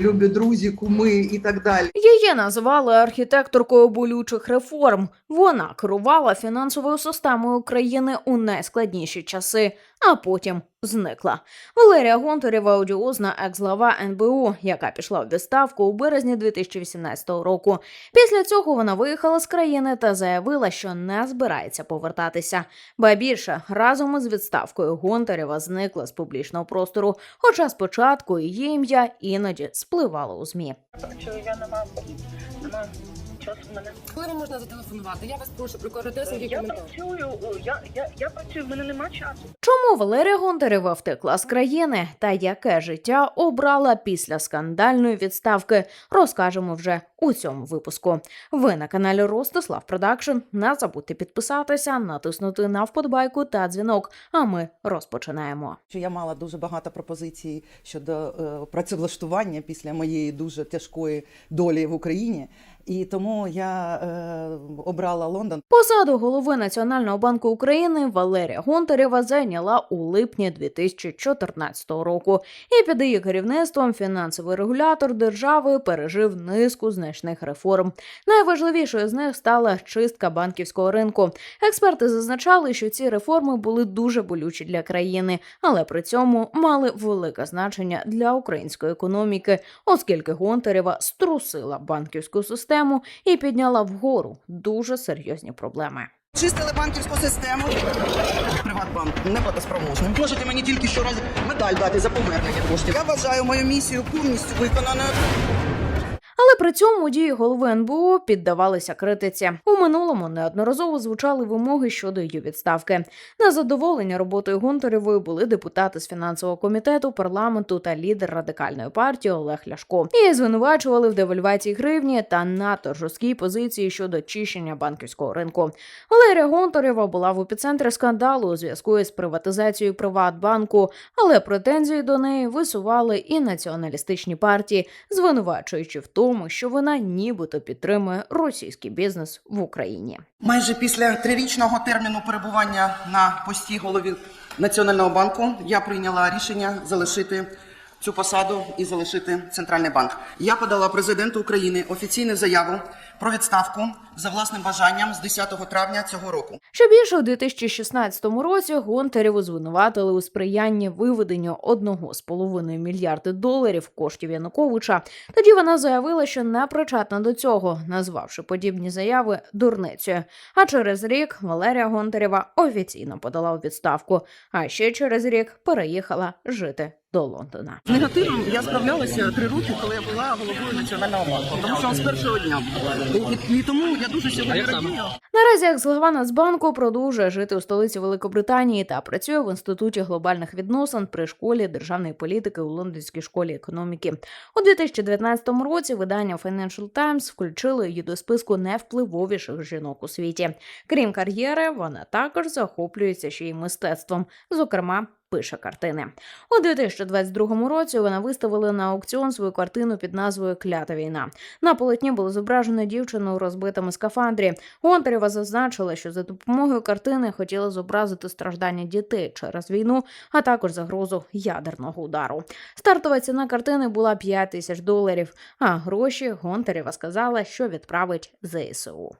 любі друзі, куми і так далі. Її назвали архітекторкою болючих реформ. Вона керувала фінансовою системою України у найскладніші часи, а потім зникла. Валерія Гонтарєва одіозна екс-глава НБУ, яка пішла в відставку у березні 2018 року. Після цього вона виїхала з країни та заявила, що не збирається повертатися. Ба більше разом із відставкою Гонтарєва зникла з публічного простору, хоча спочатку її ім'я іноді спливало у змі. Я нема, нема часу в мене. Коли вам можна зателефонувати? Я вас прошу про коротесенький Я коментар. працюю, о, я, я, я працюю, в мене нема часу. Чому Валерія Гонтарєва втекла з країни та яке життя обрала після скандальної відставки, розкажемо вже у цьому випуску. Ви на каналі Ростислав Продакшн. Не забудьте підписатися, натиснути на вподобайку та дзвінок. А ми розпочинаємо. що я мала дуже багато пропозицій щодо е, працевлаштування після моєї дуже тяжкої долі в Україні, і тому я е, обрала Лондон. Посаду голови Національного банку України Валерія Гонтарєва зайняла у липні 2014 року. І під її керівництвом фінансовий регулятор держави пережив низку значних реформ. Найважливішою з них стала чистка банківського ринку. Експерти зазначали, що ці реформи були дуже болючі для країни, але при цьому мали велике значення для української економіки, оскільки Гонтарєва струсила банківську систему і підняла вгору дуже серйозні проблеми. Чистили банківську систему. Приватбанк не платоспроможним. Можете мені тільки щораз медаль дати за повернення коштів. Я вважаю мою місію повністю виконаною. Але при цьому дії голови НБУ піддавалися критиці. У минулому неодноразово звучали вимоги щодо її відставки. Незадоволення роботою Гонтарєвої були депутати з фінансового комітету парламенту та лідер радикальної партії Олег Ляшко. Її звинувачували в девальвації гривні та надто жорсткій позиції щодо чищення банківського ринку. Валерія Гонтарєва була в епіцентрі скандалу у зв'язку із приватизацією Приватбанку, але претензії до неї висували і націоналістичні партії, звинувачуючи в тому, що вона нібито підтримує російський бізнес в Україні. Майже після трирічного терміну перебування на пості голові Національного банку я прийняла рішення залишити цю посаду і залишити центральний банк. Я подала президенту України офіційну заяву про відставку за власним бажанням з 10 травня цього року. Що більше у 2016 році Гонтарєву звинуватили у сприянні виведенню 1,5 мільярди доларів коштів Януковича. Тоді вона заявила, що не причетна до цього, назвавши подібні заяви дурницею. А через рік Валерія Гонтарєва офіційно подала у відставку. А ще через рік переїхала жити до Лондона. З негативом я справлялася три роки, коли я була головою національного банку, тому що з першого дня і, тому я дуже сьогодні радію. Наразі екс-глава Нацбанку продовжує жити у столиці Великобританії та працює в інституті глобальних відносин при школі державної політики у Лондонській школі економіки. У 2019 році видання Financial Times включило її до списку найвпливовіших жінок у світі. Крім кар'єри, вона також захоплюється ще й мистецтвом, зокрема. Пише картини у 2022 році. Вона виставила на аукціон свою картину під назвою Клята війна. На полотні було зображено дівчину у розбитому скафандрі. Гонтарєва зазначила, що за допомогою картини хотіла зобразити страждання дітей через війну, а також загрозу ядерного удару. Стартова ціна картини була 5 тисяч доларів. А гроші Гонтарєва сказала, що відправить ЗСУ.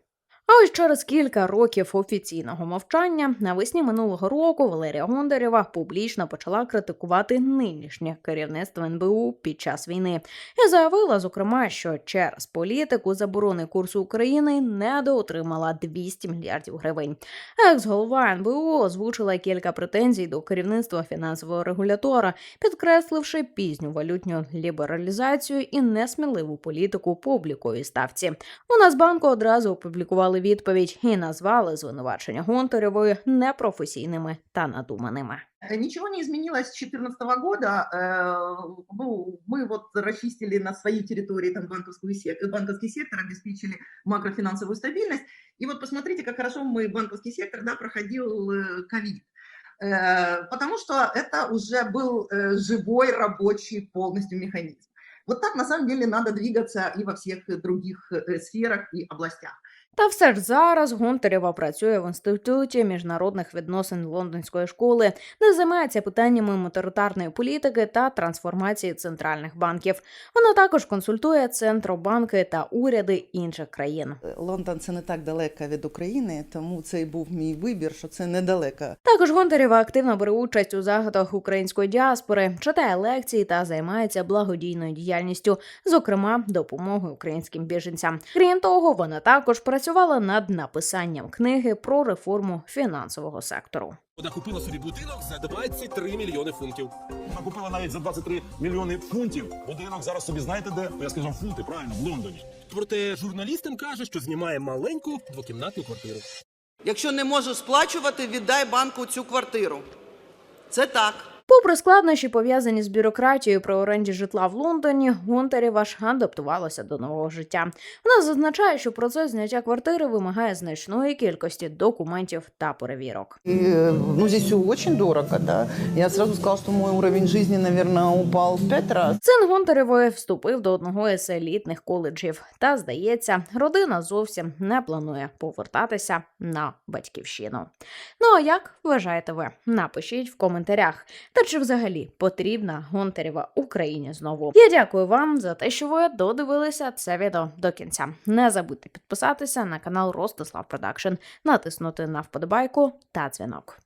А ось через кілька років офіційного мовчання навесні минулого року Валерія Гондарєва публічно почала критикувати нинішнє керівництво НБУ під час війни і заявила, зокрема, що через політику заборони курсу України недоотримала 200 мільярдів гривень. Екс-голова НБУ озвучила кілька претензій до керівництва фінансового регулятора, підкресливши пізню валютню лібералізацію і несміливу політику по ставці. У Нацбанку одразу опублікували відповідь і назвали звинувачення Гонтарєвої непрофесійними та надуманими. Э, Ничего не изменилось с 2014 года. Э, Ну, мы вот расчистили на своей территории там банковскую сек- банковский сектор, обеспечили макрофинансовую стабильность. И вот посмотрите, как хорошо мы банковский сектор да, проходил э, ковид. Э, Потому что это уже был э, живой, рабочий полностью механизм. Вот так на самом деле надо двигаться и во всех других э, сферах и областях. Та все ж зараз Гонтарєва працює в інституті міжнародних відносин Лондонської школи, де займається питаннями моторитарної політики та трансформації центральних банків. Вона також консультує центробанки та уряди інших країн. Лондон це не так далеко від України, тому це і був мій вибір, що це недалеко. Також Гонтарєва активно бере участь у заходах української діаспори, читає лекції та займається благодійною діяльністю, зокрема допомогою українським біженцям. Крім того, вона також працювала над написанням книги про реформу фінансового сектору. Вона купила собі будинок за 23 мільйони фунтів. Вона купила навіть за 23 мільйони фунтів. Будинок зараз собі знаєте де? Я скажу фунти, правильно, в Лондоні. Проте журналістам каже, що знімає маленьку двокімнатну квартиру. Якщо не можеш сплачувати, віддай банку цю квартиру. Це так. Попри складнощі, пов'язані з бюрократією при оренді житла в Лондоні, Гонтарєва ж адаптувалася до нового життя. Вона зазначає, що процес зняття квартири вимагає значної кількості документів та перевірок. И, ну, здесь все очень дорого, да. Я сразу сказала, что мой уровень жизни, наверное, упал в пять раз. Син Гонтарєвої вступив до одного із елітних коледжів, та здається, родина зовсім не планує повертатися на батьківщину. Ну а як вважаєте ви? Напишіть в коментарях. Та чи взагалі потрібна Гонтарєва Україні знову? Я дякую вам за те, що ви додивилися це відео до кінця. Не забудьте підписатися на канал Ростислав Продакшн, натиснути на вподобайку та дзвінок.